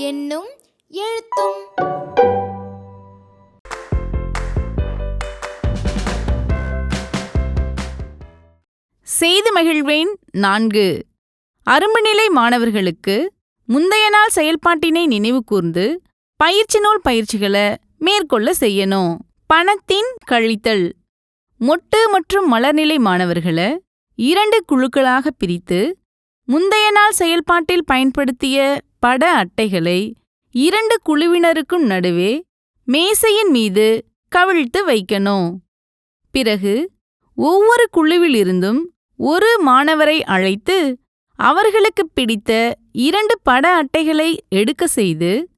என்னும் எழுத்தும். செய்து மகிழ்வேன். நான்கு. அரும்புநிலை மாணவர்களுக்கு முந்தைய நாள் செயல்பாட்டினை நினைவு கூர்ந்து பயிற்சி நூல் பயிற்சிகளை மேற்கொள்ள செய்யணும். பணத்தின் கழித்தல். மொட்டு மற்றும் மலர்நிலை மாணவர்களை இரண்டு குழுக்களாக பிரித்து முந்தைய நாள் செயல்பாட்டில் பயன்படுத்திய பட அட்டைகளை இரண்டு குழுவினருக்கும் நடுவே மேசையின் மீது கவிழ்த்து வைக்கணும். பிறகு ஒவ்வொரு குழுவிலிருந்தும் ஒரு மாணவரை அழைத்து அவர்களுக்கு பிடித்த இரண்டு பட அட்டைகளை எடுக்க செய்து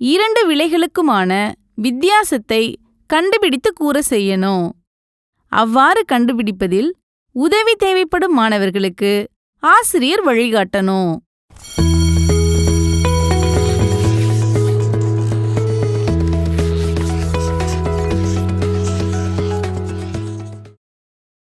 இரண்டு விலைகளுக்குமான வித்தியாசத்தை கண்டுபிடித்து கூற செய்யணும். அவ்வாறு கண்டுபிடிப்பதில் உதவி தேவைப்படும் மாணவர்களுக்கு ஆசிரியர் வழிகாட்டணும்.